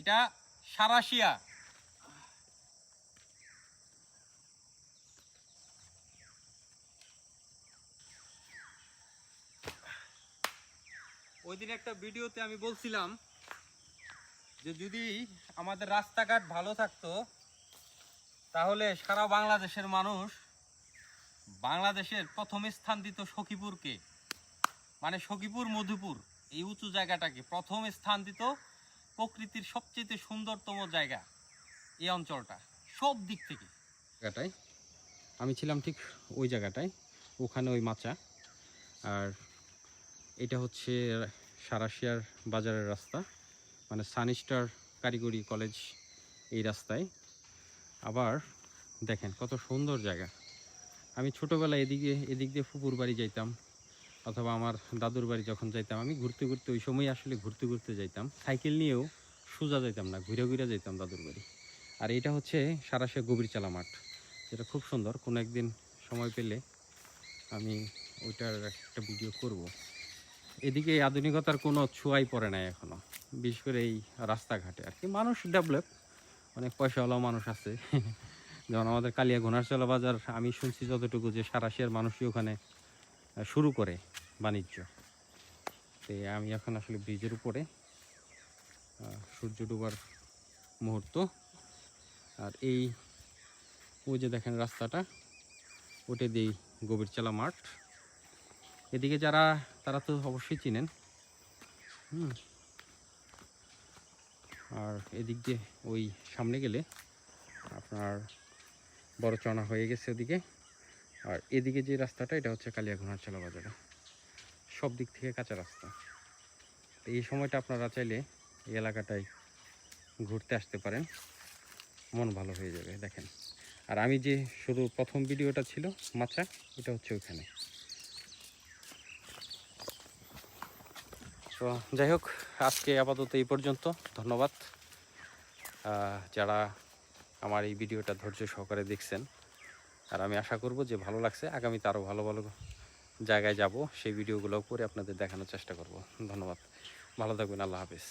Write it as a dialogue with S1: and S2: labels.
S1: এটা সারাশিয়া। ওই দিন একটা ভিডিওতে আমি বলছিলাম যে যদি আমাদের রাস্তাঘাট ভালো থাকতো, তাহলে সারা বাংলাদেশের মানুষ বাংলাদেশের প্রথম স্থান দিত সখীপুরকে। মানে সখীপুর, মধুপুর, এই উঁচু জায়গাটাকে প্রথম স্থান দিত প্রকৃতির সবচেয়ে সুন্দরতম জায়গা এই অঞ্চলটা, সব দিক থেকে। জায়গাটায়। আমি ছিলাম ঠিক ওই জায়গাটায়, ওখানে ওই মাচা। আর এটা হচ্ছে সারাশিয়ার বাজারের রাস্তা মানে সানিস্টার কারিগরি কলেজ এই রাস্তায়। আবার দেখেন কত সুন্দর জায়গা। আমি ছোটোবেলায় এদিকে, এদিক দিয়ে ফুপুর বাড়ি যাইতাম। অথবা আমার দাদুর বাড়ি যখন যাইতাম, আমি ঘুরতে ঘুরতে ওই সময় আসলে ঘুরতে ঘুরতে যাইতাম। সাইকেল নিয়েও সোজা যাইতাম না, ঘুরে ঘুরে যাইতাম দাদুর বাড়ি। আর এটা হচ্ছে সারাশিয়া গভীর চালা মাঠ। যেটা খুব সুন্দর, কোনো একদিন সময় পেলে আমি ওইটার একটা ভিডিও করব। এদিকে আধুনিকতার কোনো ছোঁয়াই পড়ে নাই এখনও বিশেষ করে এই রাস্তাঘাটে আর কি। মানুষ ডেভেলপ অনেক পয়সাওয়ালাও মানুষ আছে। যেমন আমাদের কালিয়া ঘোনারচলা বাজার আমি শুনছি যতটুকু যে সারাশিয়ার মানুষই ওখানে শুরু করে। বাণিজ্য। তো আমি এখন আসলে ব্রিজের উপরে সূর্য ডুবার মুহূর্ত। আর এই, ওই যে দেখেন রাস্তাটা, ওটে দিই গভীরচালা মাঠ। এদিকে যারা, তারা তো অবশ্যই চিনেন। হুম। আর এদিক দিয়ে ওই সামনে গেলে আপনার বড় চনা হয়ে গেছে ওদিকে। আর এদিকে যে রাস্তাটা, এটা হচ্ছে কালিয়া ঘোনারচলা বাজারে। সব দিক থেকে কাঁচা রাস্তা। এই সময়টা আপনারা চাইলে এই এলাকাটায় ঘুরতে আসতে পারেন। মন ভালো হয়ে যাবে, দেখেন। আর আমি যে শুরু, প্রথম ভিডিওটা ছিল মাচা, এটা হচ্ছে ওখানে তো যাই হোক, আজকে আপাতত এই পর্যন্ত, ধন্যবাদ। যারা আমার এই ভিডিওটা ধৈর্য সহকারে দেখছেন, আর আমি আশা করব যে ভালো লাগছে। আগামীতে আরও ভালো ভালো জায়গায় যাব সেই ভিডিওগুলো করে আপনাদের দেখানোর চেষ্টা করব। ধন্যবাদ। ভালো থাকবেন আল্লাহ হাফিজ।